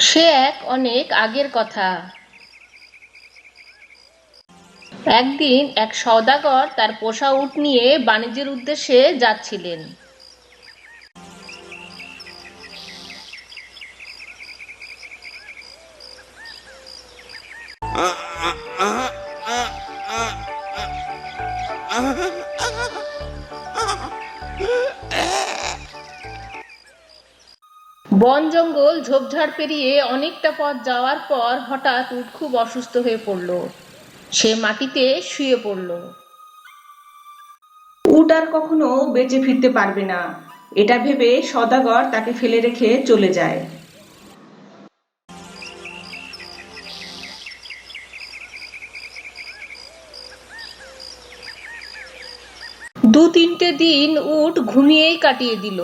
সে এক অনেক আগের কথা একদিন এক সওদাগর তার পোষা উট নিয়ে বাণিজ্যের উদ্দেশ্যে যাচ্ছিলেন বন জঙ্গল ঝোপঝাড় পেরিয়ে অনেকটা পথ যাওয়ার পর হঠাৎ উট খুব অসুস্থ হয়ে পড়ল। সে মাটিতে শুয়ে পড়ল। উট আর কখনো বেঁচে ফিরতে পারবে না। এটা ভেবে সদাগর তাকে ফেলে রেখে চলে যায়। দু তিনটে দিন উট ঘুমিয়েই কাটিয়ে দিল।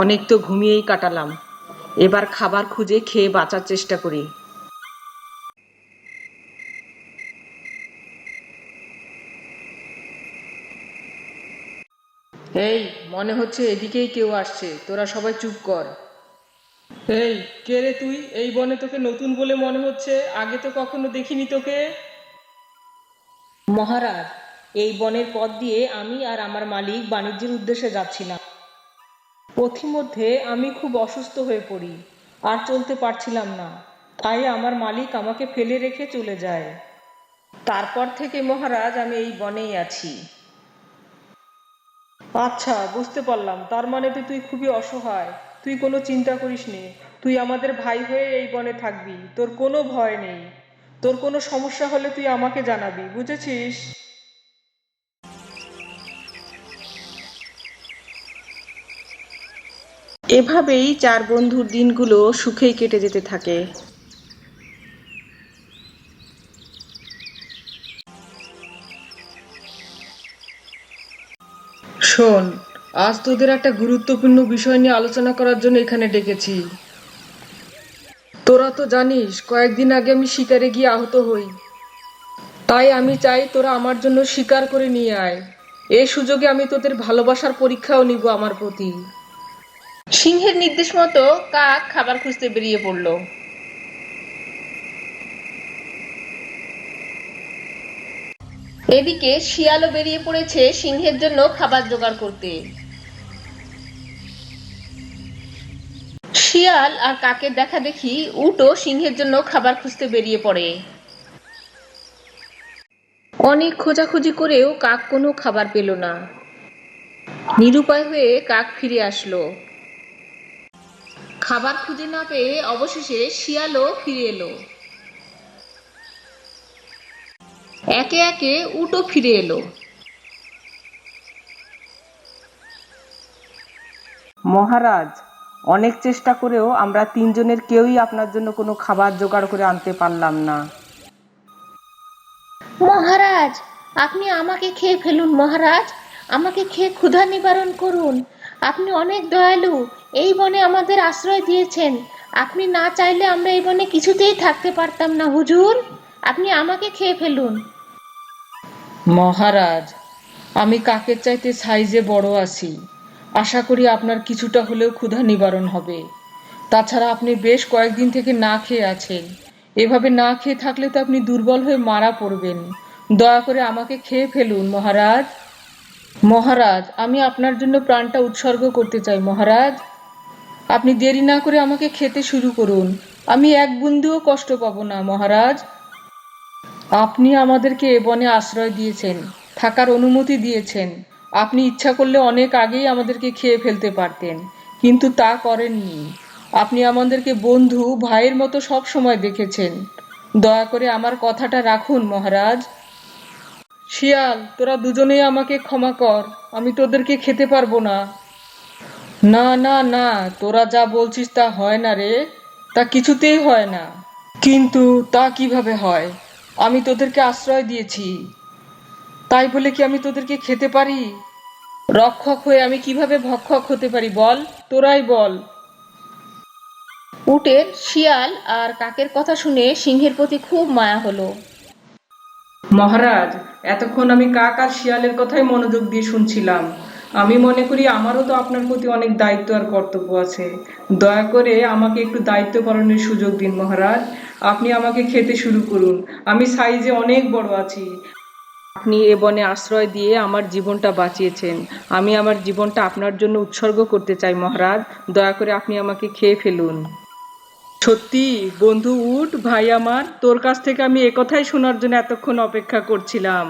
অনেক তো ঘুমিয়েই কাটালাম। এবার খাবার খুঁজে খেয়ে বাঁচার চেষ্টা করি। এই মনে হচ্ছে এদিকেই কেউ আসছে। তোরা সবাই চুপ কর। এই কে রে তুই? এই বনে তোকে নতুন বলে মনে হচ্ছে? আগে তো কখনো দেখিনি তোকে। মহারাজ এই বনের পথ দিয়ে আমি আর আমার মালিক বাণিজ্যের উদ্দেশ্যে যাচ্ছিলাম। পথিমধ্যে আমি খুব অসুস্থ হয়ে পড়ি, আর চলতে পারছিলাম না। তাই আমার মালিক আমাকে ফেলে রেখে চলে যায়। তারপর থেকে মহারাজ, আমি এই বনেই আছি। আচ্ছা বুঝতে পারলাম। তার মানে তো তুই খুবই অসহায়। তুই কোনো চিন্তা করিস নে তুই আমাদের ভাই হয়ে এই বনে থাকবি। তোর কোনো ভয় নেই। তোর কোনো সমস্যা হলে তুই আমাকে জানাবি, বুঝেছিস? এভাবেই চার বন্ধুর দিনগুলো সুখেই কেটে যেতে থাকে। শোন, আজ তোদের একটা গুরুত্বপূর্ণ বিষয় নিয়ে আলোচনা করার জন্য এখানে ডেকেছি। তোরা তো জানিস, কয়েকদিন আগে আমি শিকারে গিয়ে আহত হই। তাই আমি চাই তোরা আমার জন্য শিকার করে নিয়ে আয়। এ সুযোগে আমি তোদের ভালোবাসার পরীক্ষাও নিব আমার প্রতি। সিংহের নির্দেশ মতো কাক খাবার খুঁজতে বেরিয়ে পড়ল। এদিকে শিয়ালও বেরিয়ে পড়েছে সিংহের জন্য খাবার জোগাড় করতে। শিয়াল আর কাকের দেখা দেখি উটও সিংহের জন্য খাবার খুঁজতে বেরিয়ে পড়ে। অনেক খোঁজাখুঁজি করেও কাক কোনো খাবার পেল না। নিরুপায় হয়ে কাক ফিরে আসলো। খাবার খুঁজে না পেয়ে অবশেষে শিয়ালও ফিরে এলো। একে একে উটও ফিরে এলো। মহারাজ অনেক চেষ্টা করেও আমরা তিনজনের কেউই আপনার জন্য কোনো খাবার জোগাড় করে আনতে পারলাম না। মহারাজ আপনি আমাকে খেয়ে ফেলুন মহারাজ। আমাকে খেয়ে ক্ষুধা নিবারণ করুন। আপনি অনেক দয়ালু এই বনে আমাদের আশ্রয় দিয়েছেন। আপনি না চাইলে আমরা এই বনে কিছুতেই থাকতে পারতাম না, হুজুর। আপনি আমাকে খেয়ে ফেলুন। মহারাজ, আমি কাকের চাইতে সাইজে বড় আছি? আশা করি আপনার কিছুটা হলেও ক্ষুধা নিবারণ হবে। তাছাড়া আপনি বেশ কয়েকদিন থেকে না খেয়ে আছেন। এভাবে না খেয়ে থাকলে তো আপনি দুর্বল হয়ে মারা পড়বেন। দয়া করে আমাকে খেয়ে ফেলুন, মহারাজ। মহারাজ, আমি আপনার জন্য প্রাণটা উৎসর্গ করতে চাই, মহারাজ। আপনি দেরি না করে আমাকে খেতে শুরু করুন। আমি এক বিন্দুও কষ্ট পাবো না, মহারাজ। আপনি আমাদেরকে এ বনে আশ্রয় দিয়েছেন, থাকার অনুমতি দিয়েছেন। আপনি ইচ্ছা করলে অনেক আগেই আমাদেরকে খেয়ে ফেলতে পারতেন, কিন্তু তা করেননি। আপনি আমাদেরকে বন্ধু, ভাইয়ের মতো সব সময় দেখেছেন। দয়া করে আমার কথাটা রাখুন, মহারাজ। শিয়াল, তোরা দুজনেই আমাকে ক্ষমা কর, আমি তোদেরকে খেতে পারব না। না না না, তোরা যা বলছিস তা হয় না রে। তা কিছুতেই হয় না। কিন্তু তা কীভাবে হয়? আমি তোদেরকে আশ্রয় দিয়েছি। তাই বলে কি আমি তোদেরকে খেতে পারি? রক্ষক হয়ে আমি কীভাবে ভক্ষক হতে পারি বল? তোরাই বল। উটের শিয়াল আর কাকের কথা শুনে সিংহের প্রতি খুব মায়া হলো। মহারাজ, এতক্ষণ আমি কাক আর শিয়ালের কথাই মনোযোগ দিয়ে শুনছিলাম। আমি মনে করি আমারও তো আপনার প্রতি অনেক দায়িত্ব আর কর্তব্য আছে। দয়া করে আমাকে একটু দায়িত্ব পালনের সুযোগ দিন, মহারাজ। আপনি আমাকে খেতে শুরু করুন। আমি সাইজে অনেক বড় আছি। আপনি এ বনে আশ্রয় দিয়ে আমার জীবনটা বাঁচিয়েছেন। আমি আমার জীবনটা আপনার জন্য উৎসর্গ করতে চাই, মহারাজ। দয়া করে আপনি আমাকে খেয়ে ফেলুন। সত্যি, বন্ধু উঠ ভাই আমার, তোর কাছ থেকে আমি একথাই শোনার জন্য এতক্ষণ অপেক্ষা করছিলাম।